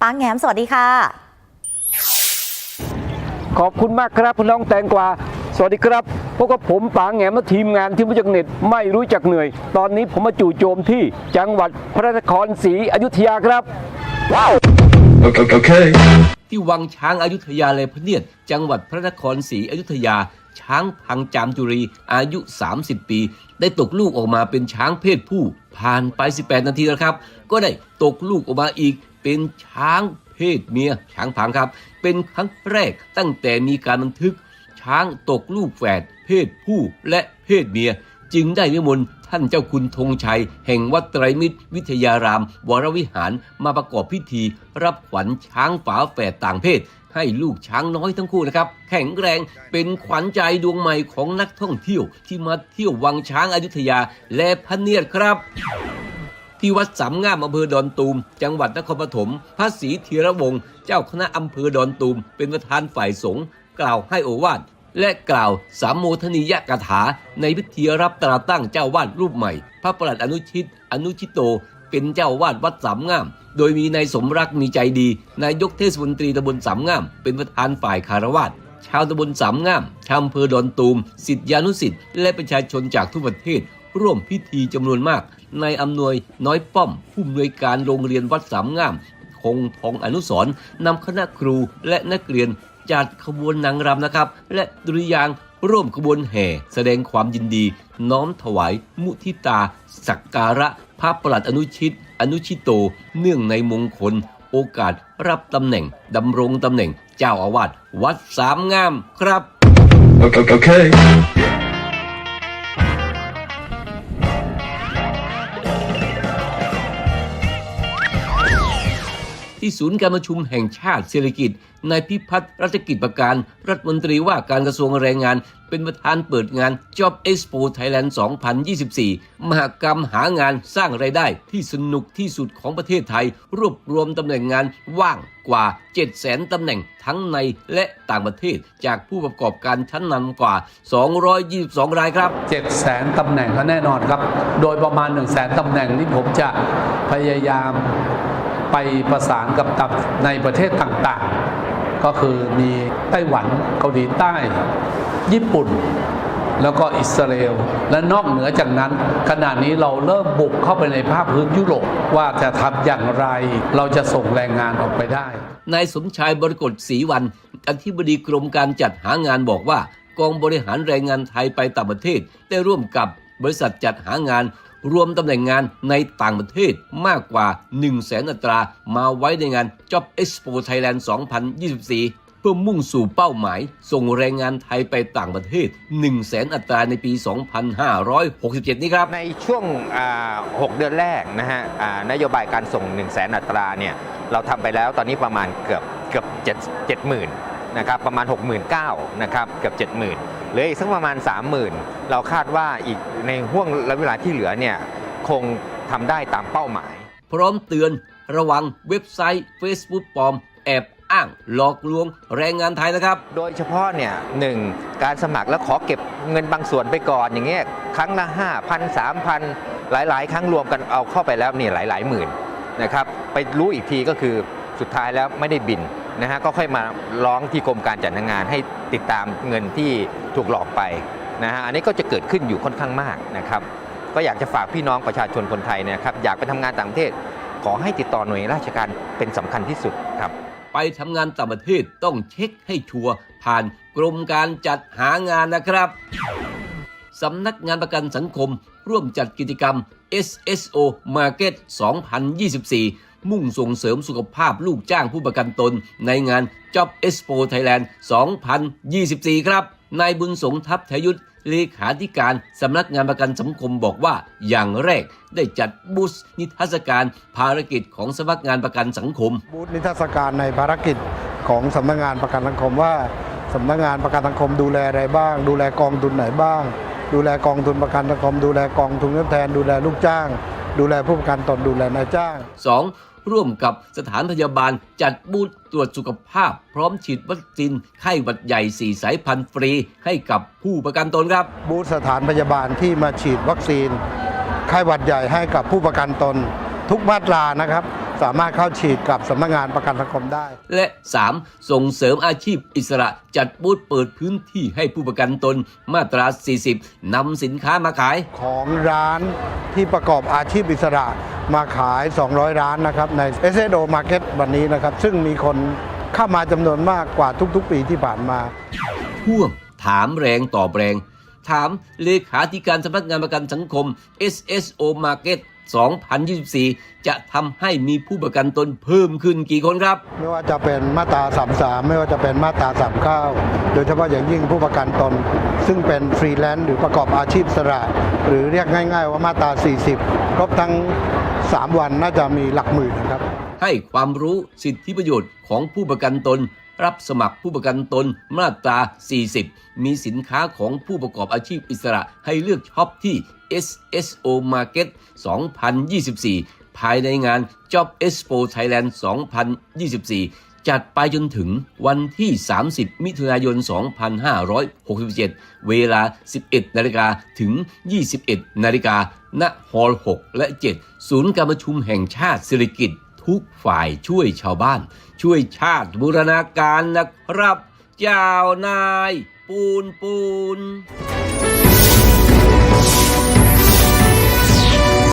ป้าแง้มสวัสดีค่ะ ขอบคุณมากครับคุณน้องแตงกวาสวัสดีครับพวกกับผมป๋าแหงมและทีมงานที่มาจากเน็ตไม่รู้จักเหนื่อย ตอนนี้ผมมาจู่โจมที่จังหวัดพระนครศรีอยุธยาครับ Okay. okay. ที่วังช้างอายุทยาเลยพระเนียดจังหวัดพระนครศรีอยุธยา ช้างพังจามจุรีอายุ 30 ปี ได้ตกลูกออกมาเป็นช้างเพศผู้ ผ่านไป 18 นาทีแล้วครับ ก็ได้ตกลูกออกมาอีก เป็นช้างเพศเมียช้างพังครับ เป็นครั้งแรกตั้งแต่มีการบันทึก ช้างตกลูกแฝดเพศผู้และเพศเมีย จึงได้นิมนต์ท่านเจ้าคุณธงชัย แห่งวัดไตรมิตรวิทยาราม วรวิหารมาประกอบพิธี รับขวัญช้างฝาแฝดต่างเพศ ให้ลูกช้างน้อยทั้งคู่นะครับ แข็งแรงเป็นขวัญใจดวงใหม่ของนักท่องเที่ยวที่มาเที่ยววังช้างอายุทยาและพะเนียดครับ ที่วัดสามงามอำเภอดอนตูม จังหวัดนครปฐมพระศรีธีระวงศ์เจ้าคณะอำเภอดอนตูม เป็นประธานฝ่ายสงฆ์กล่าวให้โอวาทและกล่าวสามโมทนียกถา ในพิธีรับตราตั้งเจ้าวาดรูปใหม่ พระประหลัดอนุชิต อนุชิตโต เป็นเจ้าวาดวัดสามงาม โดยมีนายสมรักมีใจดี นายกเทศมนตรีตำบลสามงาม เป็นประธานฝ่ายคารวาสชาวตำบลสามงามชาวอำเภอดอนตูม สิทธิานุสิทธิ์และประชาชนจากทั่วประเทศ ร่วมพิธีจำนวนมาก ในอำนวยน้อยป้อม ผู้อำนวยการโรงเรียนวัดสามงาม คงทองอนุสรนำคณะครูและนักเรียนจัดขบวนนางรำนะครับ และดุริยางร่วมขบวนแห่ แสดงความยินดี น้อมถวายมุทิตา สักการะ พระประหลัดอนุชิต อนุชิโต เนื่องในมงคล โอกาสรับตำแหน่งดำรงตำแหน่งเจ้าอาวาสวัดสามงามครับ Okay. ที่ศูนย์การประชุมแห่งชาติเศรษฐกิจนายพิพัฒน์รัชกิจประการ รัฐมนตรีว่าการกระทรวงแรงงาน เป็นประธานเปิดงาน Job Expo Thailand 2024 มหกรรมหางานสร้างไรายได้ที่สนุกที่สุดของประเทศไทย รวบรวมตำแหน่งงานว่างกว่า 700,000ตำแหน่งทั้งในและต่างประเทศ จากผู้ประกอบการชั้นนำกว่า 222 รายครับ 7 0 0แสนตำแหน่งแน่นอนครับ โดยประมาณ 1 0 0 0 0แสนตำแหน่งนี้ผมจะพยายาม ไปประสานกับตับในประเทศต่างๆ ก็คือมีไต้หวันเกาหลีใต้ ญี่ปุ่น แล้วก็อิสราเอล และนอกเหนือจากนั้น ขณะนี้เราเริ่มบุกเข้าไปในภาคพื้นยุโรปว่าจะทำอย่างไร เราจะส่งแรงงานออกไปได้นายสมชายบริกฎศรีวันอธิบดีกรมการจัดหางานบอกว่ากองบริหารแรงงานไทยไปต่างประเทศ ได้ร่วมกับบริษัทจัดหางาน รวมตำแหน่งงานในต่างประเทศมากกว่า 1 0 0 0 0แสนอัตรา มาไว้ในงาน Job Expo Thailand 2024เพื่อมุ่งสู่เป้าหมาย ส่งแรงงานไทยไปต่างประเทศ 1 0 0 0 0แสนอัตราในปี 2567 นี้ครับ ในช่วง 6 เดือนแรกนะฮะนโยบายการส่ง 1 0 0 0 0แสนอัตราเนี่ยเราทำไปแล้วตอนนี้ประมาณเกือบเกือบ7 70,000นะครับประมาณ 69,000นะครับเกือบ 70,000 เหลืออีกสักประมาณ 30,000 เราคาดว่าอีกในห่วงระยะเวลาที่เหลือเนี่ยคงทำได้ตามเป้าหมาย พร้อมเตือนระวังเว็บไซต์ Facebook ปลอม แอบอ้างหลอกลวงแรงงานไทยนะครับ โดยเฉพาะเนี่ยหนึ่งการสมัครแล้วขอเก็บเงินบางส่วนไปก่อนอย่างเงี้ยครั้งละ 5,000 3,000 หลาย ๆ ครั้งรวมกันเอาเข้าไปแล้วเนี่ยหลาย ๆ หมื่นนะครับไปรู้อีกทีก็คือสุดท้ายแล้วไม่ได้บิน นะฮะก็ค่อยมาร้องที่กรมการจัดหางานให้ติดตามเงินที่ถูกหลอกไปนะฮะอันนี้ก็จะเกิดขึ้นอยู่ค่อนข้างมากนะครับ ก็อยากจะฝากพี่น้องประชาชนคนไทยเนะครับ อยากไปทำงานต่างประเทศ ขอให้ติดต่อหน่วยราชการเป็นสำคัญที่สุดครับ ไปทำงานต่างประเทศต้องเช็คให้ชัวร์ผ่านกรมการจัดหางานนะครับสำนักงานประกันสังคม ร่วมจัดกิจกรรม SSO Market 2024 มุ่งส่งเสริมสุขภาพลูกจ้างผู้ประกันตน ในงาน Job Expo Thailand 2024 ครับ นายบุญสงทัพทยุทธเลขาธิการสำนักงานประกันสังคมบอกว่า อย่างแรกได้จัดบูธนิทรรศการภารกิจของสำนักงานประกันสังคม บูธนิทรรศการในภารกิจของสำนักงานประกันสังคมว่าสำนักงานประกันสังคมดูแลอะไรบ้าง ดูแลกองทุนไหนบ้าง ดูแลกองทุนประกันสังคม ดูแลกองทุนทดแทน ดูแลลูกจ้าง ดูแลผู้ประกันตนดูแลนายจ้าง 2. ร่วมกับสถานพยาบาลจัดบูธตรวจสุขภาพ พร้อมฉีดวัคซีนไข้หวัดใหญ่ 4 สายพันธุ์ฟรี ให้กับผู้ประกันตนครับ บูธสถานพยาบาลที่มาฉีดวัคซีนไข้หวัดใหญ่ให้กับผู้ประกันตนทุกมาตรานะครับ สามารถเข้าฉีดกับสำนักงานประกันสังคมได้ และ 3. ส่งเสริมอาชีพอิสระจัดบูธเปิดพื้นที่ให้ผู้ประกันตนมาตรา 40นำสินค้ามาขาย ของร้านที่ประกอบอาชีพอิสระมาขาย 200 ร้านนะครับใน s อ o Market วันนี้นะครับ ซึ่งมีคนเข้ามาจำนวนมากกว่าทุกๆ ปีที่ผ่านมา พ่วงถามแรงตอบแรง ถามเลขาธิการสำนักงานประกันสังคม SSO Market 2024 จะทำให้มีผู้ประกันตนเพิ่มขึ้นกี่คนครับ ไม่ว่าจะเป็นมาตรา 33 ไม่ว่าจะเป็นมาตรา 39 โดยเฉพาะอย่างยิ่งผู้ประกันตน ซึ่งเป็นฟรีแลนซ์หรือประกอบอาชีพอิสระหรือเรียกง่าย ๆ ว่ามาตรา 40 ครบทั้ง 3 วันน่าจะมีหลักหมื่นนะครับ ให้ความรู้สิทธิประโยชน์ของผู้ประกันตน รับสมัครผู้ประกันตนมาตรา 40 มีสินค้าของผู้ประกอบอาชีพอิสระให้เลือกช็อปที่ SSO Market 2024 ภายในงาน Job Expo Thailand 2024 จัดไปจนถึงวันที่ 30 มิถุนายน 2567 เวลา 11 นาฬิกาถึง 21 นาฬิกาณฮอลล์ 6 และ 7 ศูนย์การประชุมแห่งชาติสิริกิติ์ ทุกฝ่ายช่วยชาวบ้าน ช่วยชาติบูรณาการนะครับ เจ้านาย ปูนปูน